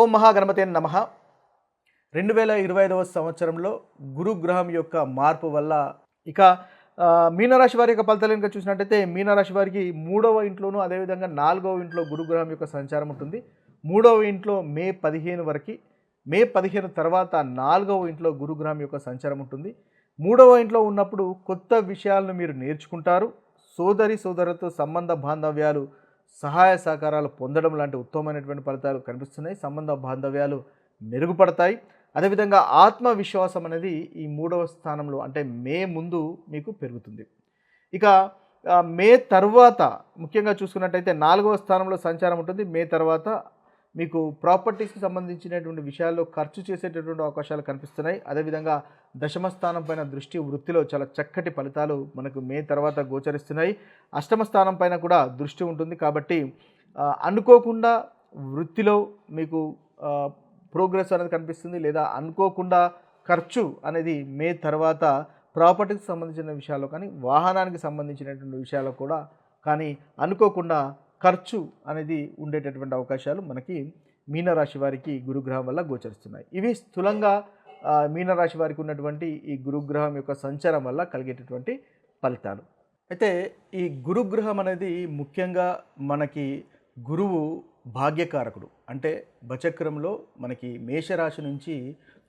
ఓం మహాగణపతి నమ. రెండు వేల ఇరవై ఐదవ సంవత్సరంలో గురుగ్రహం యొక్క మార్పు వల్ల ఇక మీనరాశి వారి యొక్క ఫలితాలు కనుక చూసినట్టయితే మీనరాశి వారికి మూడవ ఇంట్లోనూ అదేవిధంగా నాలుగవ ఇంట్లో గురుగ్రహం యొక్క సంచారం ఉంటుంది. మూడవ ఇంట్లో మే పదిహేను వరకు మే పదిహేను తర్వాత నాలుగవ ఇంట్లో గురుగ్రహం యొక్క సంచారం ఉంటుంది. మూడవ ఇంట్లో ఉన్నప్పుడు కొత్త విషయాలను మీరు నేర్చుకుంటారు. సోదరి సోదరులతో సంబంధ బాంధవ్యాలు సహాయ సహకారాలు పొందడం లాంటి ఉత్తమమైనటువంటి ఫలితాలు కనిపిస్తున్నాయి. సంబంధ బాంధవ్యాలు మెరుగుపడతాయి. అదేవిధంగా ఆత్మవిశ్వాసం అనేది ఈ మూడవ స్థానంలో అంటే మే ముందు మీకు పెరుగుతుంది. ఇక మే తర్వాత ముఖ్యంగా చూసుకున్నట్టయితే నాలుగవ స్థానంలో సంచారం ఉంటుంది. మే తర్వాత మీకు ప్రాపర్టీస్కి సంబంధించినటువంటి విషయాల్లో ఖర్చు చేసేటటువంటి అవకాశాలు కనిపిస్తున్నాయి. అదేవిధంగా దశమ స్థానం పైన దృష్టి వృత్తిలో చాలా చక్కటి ఫలితాలు మనకు మే తర్వాత గోచరిస్తున్నాయి. అష్టమ స్థానం పైన కూడా దృష్టి ఉంటుంది కాబట్టి అనుకోకుండా వృత్తిలో మీకు ప్రోగ్రెస్ అనేది కనిపిస్తుంది లేదా అనుకోకుండా ఖర్చు అనేది మే తర్వాత ప్రాపర్టీకి సంబంధించిన విషయాల్లో కానీ వాహనానికి సంబంధించినటువంటి విషయాల్లో కూడా కానీ అనుకోకుండా ఖర్చు అనేది ఉండేటటువంటి అవకాశాలు మనకి మీనరాశి వారికి గురుగ్రహం వల్ల గోచరిస్తున్నాయి. ఇవి స్థూలంగా మీనరాశి వారికి ఉన్నటువంటి ఈ గురుగ్రహం యొక్క సంచారం వల్ల కలిగేటటువంటి ఫలితాలు. అయితే ఈ గురుగ్రహం అనేది ముఖ్యంగా మనకి గురువు భాగ్యకారకుడు. అంటే బచక్రంలో మనకి మేషరాశి నుంచి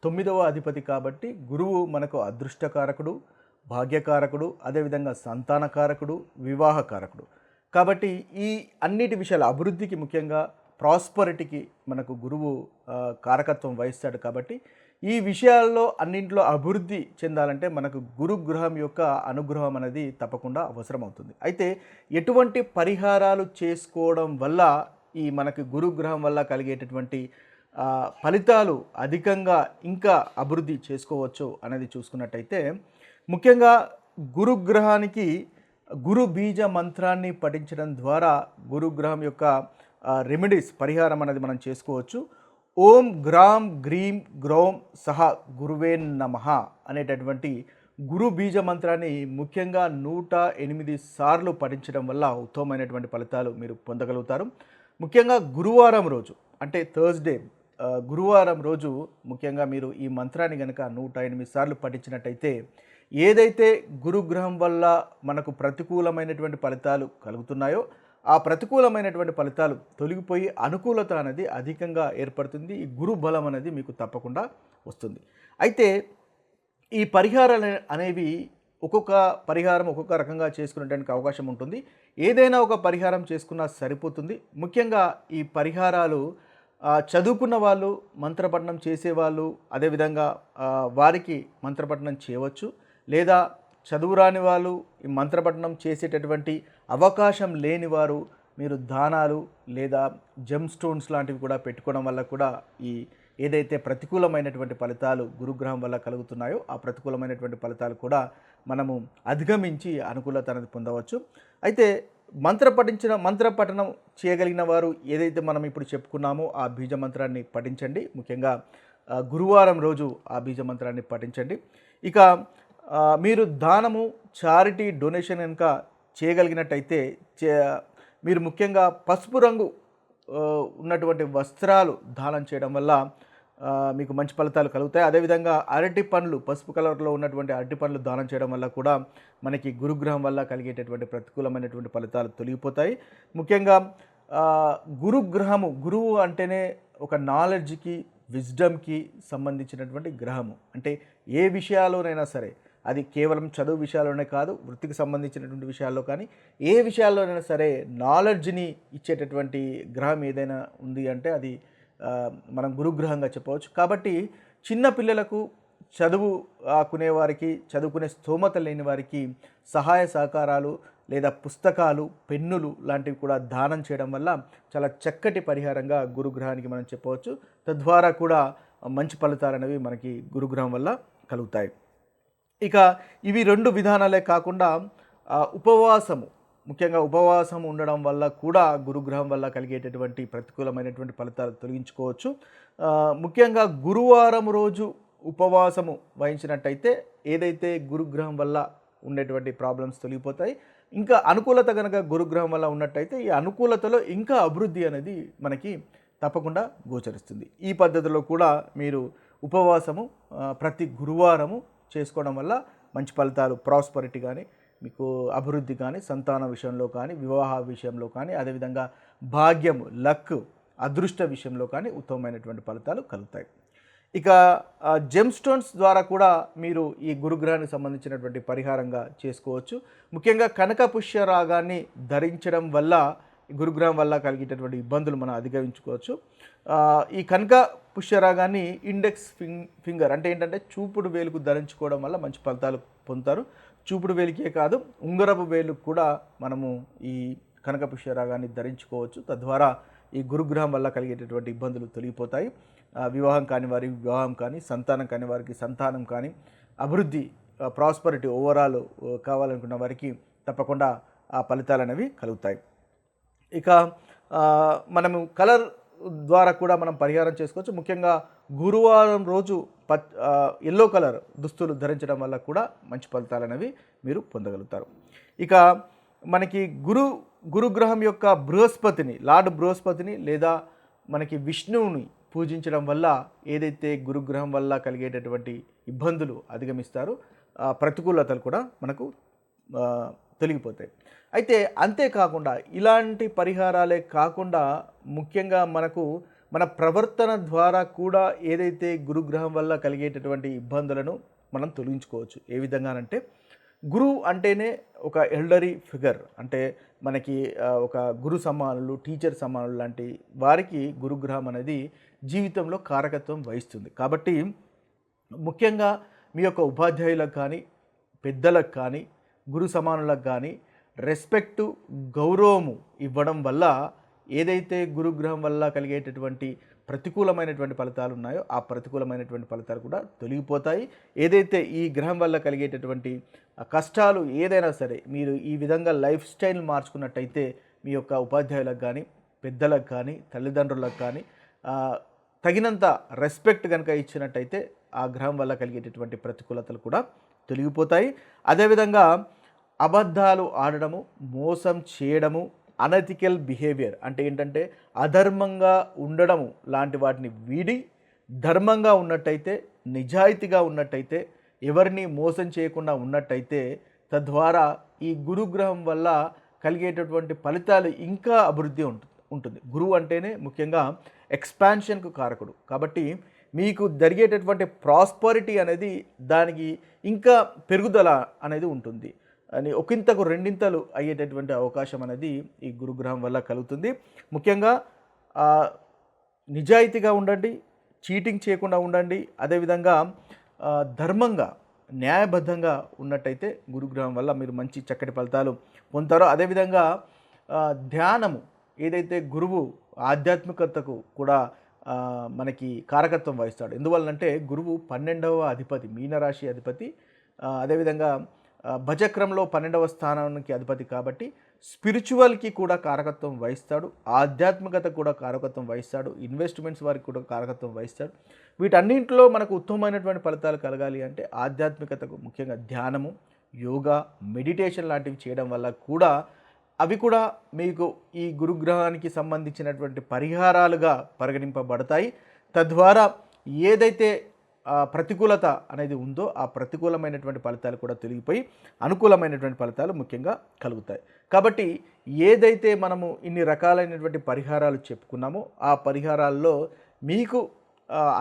తొమ్మిదవ అధిపతి కాబట్టి గురువు మనకు అదృష్టకారకుడు భాగ్యకారకుడు అదేవిధంగా సంతానకారకుడు వివాహకారకుడు. కాబట్టి ఈ అన్నిటి విషయాలు అభివృద్ధికి ముఖ్యంగా ప్రాస్పరిటీకి మనకు గురువు కారకత్వం వహిస్తాడు కాబట్టి ఈ విషయాల్లో అన్నింటిలో అభివృద్ధి చెందాలంటే మనకు గురుగ్రహం యొక్క అనుగ్రహం అనేది తప్పకుండా అవసరం అవుతుంది అయితే ఎటువంటి పరిహారాలు చేసుకోవడం వల్ల ఈ మనకు గురుగ్రహం వల్ల కలిగేటటువంటి ఫలితాలు అధికంగా ఇంకా అభివృద్ధి చేసుకోవచ్చు అనేది చూసుకున్నట్టయితే ముఖ్యంగా గురుగ్రహానికి గురు బీజ మంత్రాన్ని పఠించడం ద్వారా గురుగ్రహం యొక్క రెమెడీస్ పరిహారం అనేది మనం చేసుకోవచ్చు. ఓం గ్రామ్ గ్రీం గ్రౌం సహ గురువే నమ అనేటటువంటి గురు బీజ మంత్రాన్ని ముఖ్యంగా నూట ఎనిమిది సార్లు పఠించడం వల్ల ఉత్తమమైనటువంటి ఫలితాలు మీరు పొందగలుగుతారు. ముఖ్యంగా గురువారం రోజు అంటే థర్స్డే గురువారం రోజు ముఖ్యంగా మీరు ఈ మంత్రాన్ని కనుక నూట ఎనిమిది సార్లు పఠించినట్టయితే ఏదైతే గురుగ్రహం వల్ల మనకు ప్రతికూలమైనటువంటి ఫలితాలు కలుగుతున్నాయో ఆ ప్రతికూలమైనటువంటి ఫలితాలు తొలగిపోయి అనుకూలత అనేది అధికంగా ఏర్పడుతుంది. ఈ గురు బలం అనేది మీకు తప్పకుండా వస్తుంది. అయితే ఈ పరిహారాలు అనేవి ఒక్కొక్క పరిహారం ఒక్కొక్క రకంగా చేసుకునేటానికి అవకాశం ఉంటుంది. ఏదైనా ఒక పరిహారం చేసుకున్నా సరిపోతుంది. ముఖ్యంగా ఈ పరిహారాలు చదువుకున్న వాళ్ళు మంత్రపఠనం చేసేవాళ్ళు అదేవిధంగా వారికి మంత్రపఠనం చేయవచ్చు. లేదా చదువు రాని వాళ్ళు ఈ మంత్రపఠనం చేసేటటువంటి అవకాశం లేని వారు మీరు దానాలు లేదా జెమ్ స్టోన్స్ లాంటివి కూడా పెట్టుకోవడం వల్ల కూడా ఈ ఏదైతే ప్రతికూలమైనటువంటి ఫలితాలు గురుగ్రహం వల్ల కలుగుతున్నాయో ఆ ప్రతికూలమైనటువంటి ఫలితాలు కూడా మనము అధిగమించి అనుకూలత అనేది పొందవచ్చు. అయితే మంత్ర పఠించిన మంత్ర పఠనం చేయగలిగిన వారు ఏదైతే మనం ఇప్పుడు చెప్పుకున్నామో ఆ బీజ మంత్రాన్ని పఠించండి. ముఖ్యంగా గురువారం రోజు ఆ బీజ మంత్రాన్ని పఠించండి. ఇక మీరు దానము చారిటీ డొనేషన్ కనుక చేయగలిగినట్టయితే చే మీరు ముఖ్యంగా పసుపు రంగు ఉన్నటువంటి వస్త్రాలు దానం చేయడం వల్ల మీకు మంచి ఫలితాలు కలుగుతాయి. అదేవిధంగా అరటి పండ్లు పసుపు కలర్లో ఉన్నటువంటి అరటి పండ్లు దానం చేయడం వల్ల కూడా మనకి గురుగ్రహం వల్ల కలిగేటటువంటి ప్రతికూలమైనటువంటి ఫలితాలు తొలగిపోతాయి. ముఖ్యంగా గురుగ్రహము గురువు అంటేనే ఒక నాలెడ్జ్కి విజ్డమ్కి సంబంధించినటువంటి గ్రహము. అంటే ఏ విషయాలోనైనా సరే అది కేవలం చదువు విషయాల్లోనే కాదు వృత్తికి సంబంధించినటువంటి విషయాల్లో కానీ ఏ విషయాల్లోనైనా సరే నాలెడ్జ్ని ఇచ్చేటటువంటి గ్రహం ఏదైనా ఉంది అంటే అది మనం గురుగ్రహంగా చెప్పవచ్చు. కాబట్టి చిన్న పిల్లలకు చదువు ఆకునే వారికి చదువుకునే స్తోమత లేని వారికి సహాయ సహకారాలు లేదా పుస్తకాలు పెన్నులు లాంటివి కూడా దానం చేయడం వల్ల చాలా చక్కటి పరిహారంగా గురుగ్రహానికి మనం చెప్పవచ్చు. తద్వారా కూడా మంచి ఫలితాలు అనేవి మనకి గురుగ్రహం వల్ల కలుగుతాయి. ఇక ఇవి రెండు విధానాలే కాకుండా ఉపవాసము. ముఖ్యంగా ఉపవాసం ఉండడం వల్ల కూడా గురుగ్రహం వల్ల కలిగేటటువంటి ప్రతికూలమైనటువంటి ఫలితాలు తొలగించుకోవచ్చు. ముఖ్యంగా గురువారం రోజు ఉపవాసము వహించినట్టయితే ఏదైతే గురుగ్రహం వల్ల ఉండేటువంటి ప్రాబ్లమ్స్ తొలగిపోతాయి ఇంకా అనుకూలత కనుక గురుగ్రహం వల్ల ఉన్నట్టయితే ఈ అనుకూలతలో ఇంకా అభివృద్ధి అనేది మనకి తప్పకుండా గోచరిస్తుంది. ఈ పద్ధతిలో కూడా మీరు ఉపవాసము ప్రతి గురువారము చేసుకోవడం వల్ల మంచి ఫలితాలు ప్రాస్పరిటీ కానీ మీకు అభివృద్ధి కానీ సంతాన విషయంలో కానీ వివాహ విషయంలో కానీ అదేవిధంగా భాగ్యము లక్ అదృష్ట విషయంలో కానీ ఉత్తమమైనటువంటి ఫలితాలు కలుగుతాయి. ఇక జెమ్ స్టోన్స్ ద్వారా కూడా మీరు ఈ గురుగ్రహానికి సంబంధించినటువంటి పరిహారంగా చేసుకోవచ్చు. ముఖ్యంగా కనక పుష్య రాగాన్ని ధరించడం వల్ల గురుగ్రామ్ గురుగ్రహం వల్ల కలిగేటటువంటి ఇబ్బందులు మనం అధిగమించుకోవచ్చు. ఈ కనక పుష్యరాగాన్ని ఇండెక్స్ ఫింగ్ ఫింగర్ అంటే ఏంటంటే చూపుడు వేలుకు ధరించుకోవడం వల్ల మంచి ఫలితాలు పొందుతారు. చూపుడు వేలికే కాదు ఉంగరపు వేలుకు కూడా మనము ఈ కనక పుష్యరాగాన్ని ధరించుకోవచ్చు. తద్వారా ఈ గురుగ్రహం వల్ల కలిగేటటువంటి ఇబ్బందులు తొలగిపోతాయి. వివాహం కాని వారి వివాహం కానీ సంతానం కాని వారికి సంతానం కానీ అభివృద్ధి ప్రాస్పరిటీ ఓవరాల్ కావాలనుకున్న వారికి తప్పకుండా ఆ ఫలితాలు అనేవి కలుగుతాయి. ఇక మనము కలర్ ద్వారా కూడా మనం పరిహారం చేసుకోవచ్చు. ముఖ్యంగా గురువారం రోజు పత్ ఎల్లో కలర్ దుస్తులు ధరించడం వల్ల కూడా మంచి ఫలితాలు అనేవి మీరు పొందగలుగుతారు. ఇక మనకి గురు గురుగ్రహం యొక్క బృహస్పతిని లార్డ్ బృహస్పతిని లేదా మనకి విష్ణువుని పూజించడం వల్ల ఏదైతే గురుగ్రహం వల్ల కలిగేటటువంటి ఇబ్బందులు అధిగమిస్తారో ప్రతికూలతలు కూడా మనకు తొలగిపోతాయి. అయితే అంతేకాకుండా ఇలాంటి పరిహారాలే కాకుండా ముఖ్యంగా మనకు మన ప్రవర్తన ద్వారా కూడా ఏదైతే గురుగ్రహం వల్ల కలిగేటటువంటి ఇబ్బందులను మనం తొలగించుకోవచ్చు. ఏ విధంగానంటే గురువు అంటేనే ఒక ఎల్డరీ ఫిగర్. అంటే మనకి ఒక గురు సమానులు టీచర్ సమానులు లాంటి వారికి గురుగ్రహం అనేది జీవితంలో కారకత్వం వహిస్తుంది. కాబట్టి ముఖ్యంగా మీ యొక్క ఉపాధ్యాయులకు కానీ పెద్దలకు కానీ గురు సమానులకు కానీ రెస్పెక్టు గౌరవము ఇవ్వడం వల్ల ఏదైతే గురుగ్రహం వల్ల కలిగేటటువంటి ప్రతికూలమైనటువంటి ఫలితాలు ఉన్నాయో ఆ ప్రతికూలమైనటువంటి ఫలితాలు కూడా తొలగిపోతాయి. ఏదైతే ఈ గ్రహం వల్ల కలిగేటటువంటి కష్టాలు ఏదైనా సరే మీరు ఈ విధంగా లైఫ్ స్టైల్ మార్చుకున్నట్టయితే మీ యొక్క ఉపాధ్యాయులకు కానీ పెద్దలకు కానీ తల్లిదండ్రులకు కానీ తగినంత రెస్పెక్ట్ కనుక ఇచ్చినట్టయితే ఆ గ్రహం వల్ల కలిగేటటువంటి ప్రతికూలతలు కూడా తొలగిపోతాయి. అదేవిధంగా అబద్ధాలు ఆడడము మోసం చేయడము అనెథికల్ బిహేవియర్ అంటే ఏంటంటే అధర్మంగా ఉండడము లాంటి వాటిని వీడి ధర్మంగా ఉన్నట్టయితే నిజాయితీగా ఉన్నట్టయితే ఎవరిని మోసం చేయకుండా ఉన్నట్టయితే తద్వారా ఈ గురుగ్రహం వల్ల కలిగేటటువంటి ఫలితాలు ఇంకా అభివృద్ధి ఉంటుంది ఉంటుంది. గురువు అంటేనే ముఖ్యంగా ఎక్స్పాన్షన్కు కారకుడు. కాబట్టి మీకు జరిగేటటువంటి ప్రాస్పరిటీ అనేది దానికి ఇంకా పెరుగుదల అనేది ఉంటుంది. అని ఒకంతకు రెండింతలు అయ్యేటటువంటి అవకాశం అనేది ఈ గురుగ్రహం వల్ల కలుగుతుంది. ముఖ్యంగా నిజాయితీగా ఉండండి చీటింగ్ చేయకుండా ఉండండి. అదేవిధంగా ధర్మంగా న్యాయబద్ధంగా ఉన్నట్టయితే గురుగ్రహం వల్ల మీరు మంచి చక్కటి ఫలితాలు పొందుతారో. అదేవిధంగా ధ్యానము ఏదైతే గురువు ఆధ్యాత్మికతకు కూడా మనకి కారకత్వం వహిస్తాడు. ఎందువల్లంటే గురువు పన్నెండవ అధిపతి మీనరాశి అధిపతి. అదేవిధంగా భజక్రంలో భజక్రమంలో పన్నెండవ స్థానానికి అధిపతి కాబట్టి స్పిరిచువల్కి కూడా కారకత్వం వహిస్తాడు ఆధ్యాత్మికత కూడా కారకత్వం వహిస్తాడు ఇన్వెస్ట్మెంట్స్ వారికి కూడా కారకత్వం వహిస్తాడు. వీటన్నింటిలో మనకు ఉత్తమమైనటువంటి ఫలితాలు కలగాలి అంటే ఆధ్యాత్మికతకు ముఖ్యంగా ధ్యానము యోగా మెడిటేషన్ లాంటివి చేయడం వల్ల కూడా అవి కూడా మీకు ఈ గురుగ్రహానికి సంబంధించినటువంటి పరిహారాలుగా పరిగణింపబడతాయి. తద్వారా ఏదైతే ప్రతికూలత అనేది ఉందో ఆ ప్రతికూలమైనటువంటి ఫలితాలు కూడా తొలగిపోయి అనుకూలమైనటువంటి ఫలితాలు ముఖ్యంగా కలుగుతాయి. కాబట్టి ఏదైతే మనము ఇన్ని రకాలైనటువంటి పరిహారాలు చెప్పుకున్నామో ఆ పరిహారాల్లో మీకు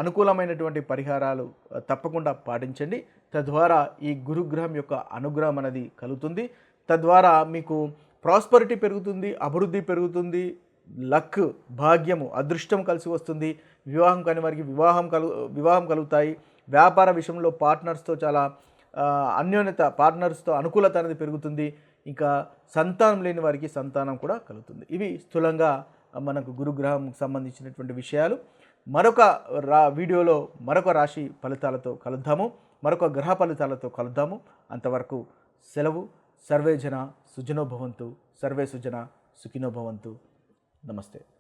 అనుకూలమైనటువంటి పరిహారాలు తప్పకుండా పాటించండి. తద్వారా ఈ గురుగ్రహం యొక్క అనుగ్రహం అనేది కలుగుతుంది. తద్వారా మీకు ప్రాస్పరిటీ పెరుగుతుంది అభివృద్ధి పెరుగుతుంది లక్ భాగ్యము అదృష్టం కలిసి వస్తుంది. వివాహం కాని వారికి వివాహం కలు వివాహం కలుగుతాయి. వ్యాపార విషయంలో పార్ట్నర్స్తో చాలా అన్యోన్యత పార్ట్నర్స్తో అనుకూలత అనేది పెరుగుతుంది. ఇంకా సంతానం లేని వారికి సంతానం కూడా కలుగుతుంది. ఇవి స్థూలంగా మనకు గురుగ్రహం సంబంధించినటువంటి విషయాలు. మరొక రా వీడియోలో మరొక రాశి ఫలితాలతో కలుద్దాము. మరొక గ్రహ ఫలితాలతో కలుద్దాము. అంతవరకు సెలవు. సర్వే జన సర్వే సుజన సుఖినోభవంతు నమస్తే.